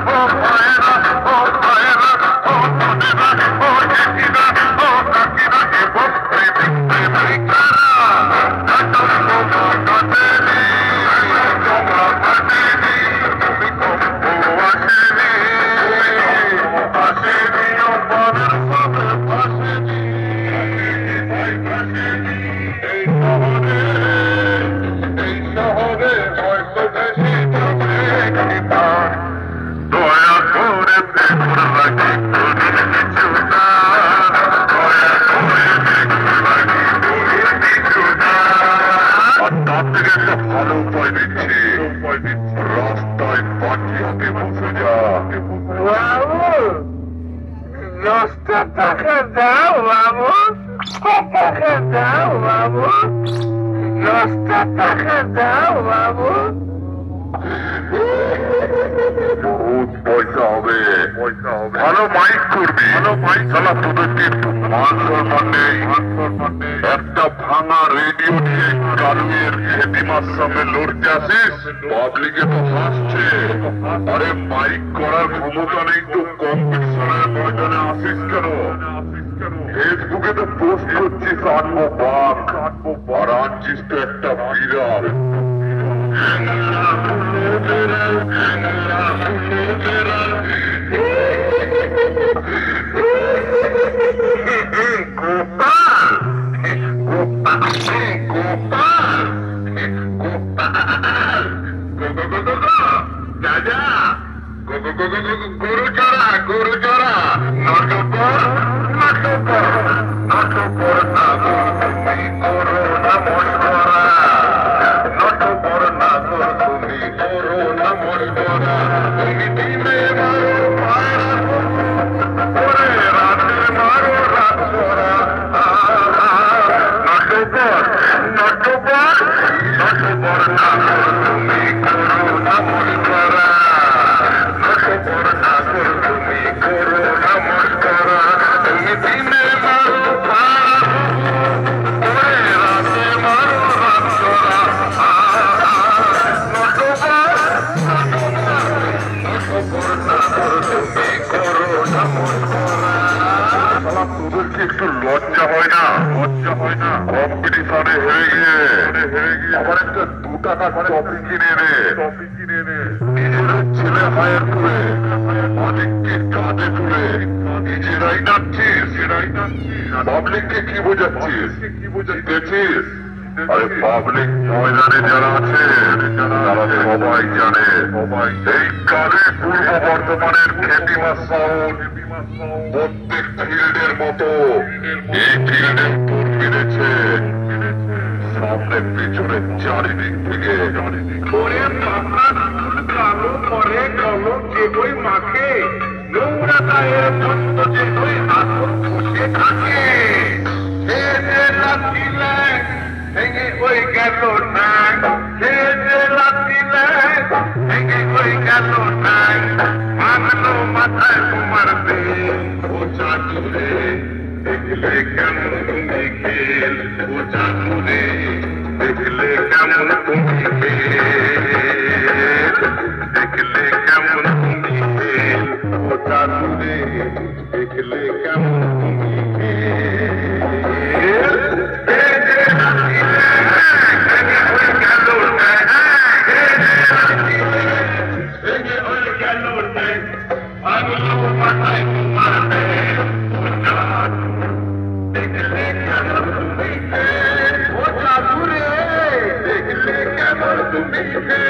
povo é টাকা দাও বাবু দশটা টাকা দাও বাবু ভালো ভালো মাইক চালা তোদেরকে একটু মান সম্মান একটা ভাঙা রেডিও নিয়ে কালুয়ের খেতিমার সামনে লড়তে আসিস পাবলিকে তো হাসছে। আরে মাইক করার ক্ষমতা নেই তো কম্পিটিশনের ময়দানে আসিস কেন? ফেসবুকে তো পোস্ট করছিস, আনব বাঘ। আর আনছিস তো একটা বিড়াল। Gott, Gott, Gott, Gott, Gott. তোদেরকে একটু লজ্জা হয় না লজ্জা হয় না কম্পিটিশনে হেরে গিয়ে হেরে গিয়ে আবার একটা দু টাকা টপি কিনে নে টপি কিনে নে নিজের ছেলে হায়ার করে মালিককে কাঁধে তুলে নিজেরাই নাচছিস নিজেরাই নাচছিস পাবলিককে কি বোঝাচ্ছিস কি বোঝাচ্ছিস আরে পাবলিক ময়দানে যারা আছে তারা সবাই জানে সবাই এই কালে পূর্ব বর্ধমানের খ্যাতিমা সাউন্ড প্রত্যেক ফিল্ডের মতো এই ফিল্ডে মেরেছে সামনে পিছনে চারিদিক থেকে কালো করে কালো যে বই মাখে নোংরা গায়ের মস্ত যে বই আসল থাকে। সে যে লাঠিলে ভেঙে ওই গেল না দেখলে কেমন তুমি খেল ও চাটুরে দেখলে কেমন তুমি খেল দেখলে কেমন তুমি খেল ও দেখলে কেমন তুমি খেল